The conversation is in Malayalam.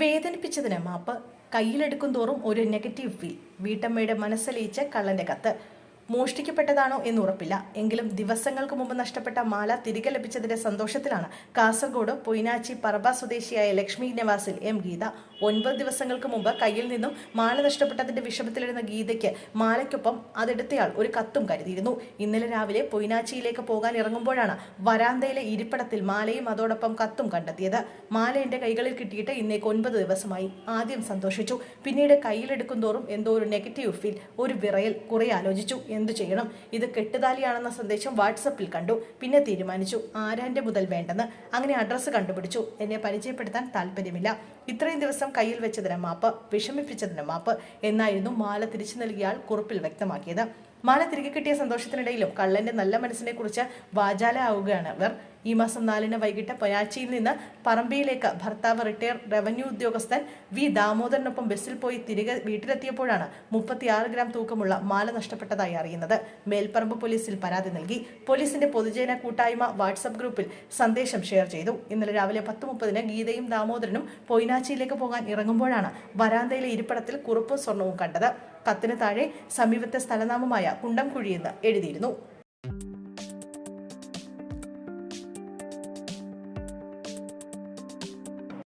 വേദനിപ്പിച്ചതിന് മാപ്പ്. കയ്യിലെടുക്കും തോറും ഒരു നെഗറ്റീവ് ഫീൽ വീട്ടമ്മയുടെ മനസ്സലിയിച്ച കള്ളന്റെ കത്ത്. മോഷ്ടിക്കപ്പെട്ടതാണോ എന്ന് ഉറപ്പില്ല. എങ്കിലും ദിവസങ്ങൾക്ക് മുമ്പ് നഷ്ടപ്പെട്ട മാല തിരികെ ലഭിച്ചതിന്റെ സന്തോഷത്തിലാണ് കാസർഗോഡ് പൊയിനാച്ചി പറബ സ്വദേശിയായ ലക്ഷ്മി നിവാസിൽ എം ഗീത. ഒൻപത് ദിവസങ്ങൾക്ക് മുമ്പ് കയ്യിൽ നിന്നും മാല നഷ്ടപ്പെട്ടതിന്റെ വിഷമത്തിലിരുന്ന ഗീതയ്ക്ക് മാലയ്ക്കൊപ്പം അതെടുത്തയാൾ ഒരു കത്തും കരുതിയിരുന്നു. ഇന്നലെ രാവിലെ പൊയിനാച്ചിയിലേക്ക് പോകാൻ ഇറങ്ങുമ്പോഴാണ് വരാന്തയിലെ ഇരിപ്പിടത്തിൽ മാലയും അതോടൊപ്പം കത്തും കണ്ടെത്തിയത്. മാല എന്റെ കൈകളിൽ കിട്ടിയിട്ട് ഇന്നേക്ക് ഒൻപത് ദിവസമായി. ആദ്യം സന്തോഷിച്ചു. പിന്നീട് കയ്യിലെടുക്കും തോറും എന്തോ ഒരു നെഗറ്റീവ് ഫീൽ ഒരു വിറയൽ കുറെ ആലോചിച്ചു. എന്തു ചെയ്യണം? ഇത് കെട്ടുതാലിയാണെന്ന സന്ദേശം വാട്സപ്പിൽ കണ്ടു. പിന്നെ തീരുമാനിച്ചു. ആരാന്റെ മുതൽ വേണ്ടെന്ന്. അങ്ങനെ അഡ്രസ്സ് കണ്ടുപിടിച്ചു. എന്നെ പരിചയപ്പെടുത്താൻ താല്പര്യമില്ല ഇത്രയും ദിവസം കയ്യിൽ വെച്ചതിന് മാപ്പ് വിഷമിപ്പിച്ചതിന് മാപ്പ് എന്നായിരുന്നു മാല തിരിച്ചു നൽകിയ ആൾ കുറിപ്പിൽ വ്യക്തമാക്കിയത്. മാല തിരികെ കിട്ടിയ സന്തോഷത്തിനിടയിലും കള്ളന്റെ നല്ല മനസ്സിനെ കുറിച്ച് വാചാല ആവുകയാണ് ഇവർ. ഈ മാസം നാലിന് വൈകിട്ട് പൊയാച്ചിയിൽ നിന്ന് പറമ്പിയിലേക്ക് ഭർത്താവ് റിട്ടയർ റവന്യൂ ഉദ്യോഗസ്ഥൻ വി ദാമോദരനൊപ്പം ബസ്സിൽ പോയി തിരികെ വീട്ടിലെത്തിയപ്പോഴാണ് മുപ്പത്തിയാറ് ഗ്രാം തൂക്കമുള്ള മാല നഷ്ടപ്പെട്ടതായി അറിയുന്നത്. മേൽപ്പറമ്പ് പോലീസിൽ പരാതി നൽകി. പോലീസിന്റെ പൊതുജന കൂട്ടായ്മ വാട്സപ്പ് ഗ്രൂപ്പിൽ സന്ദേശം ഷെയർ ചെയ്തു. ഇന്നലെ രാവിലെ പത്ത് മുപ്പതിന് ഗീതയും ദാമോദരനും പൊയ്നാച്ചിയിലേക്ക് പോകാൻ ഇറങ്ങുമ്പോഴാണ് വരാന്തയിലെ ഇരിപ്പിടത്തിൽ കുറുപ്പും സ്വർണവും കണ്ടത്. കത്തിന് താഴെ സമീപത്തെ സ്ഥലനാമമായ കുണ്ടംകുഴിയെന്ന് എഴുതിയിരുന്നു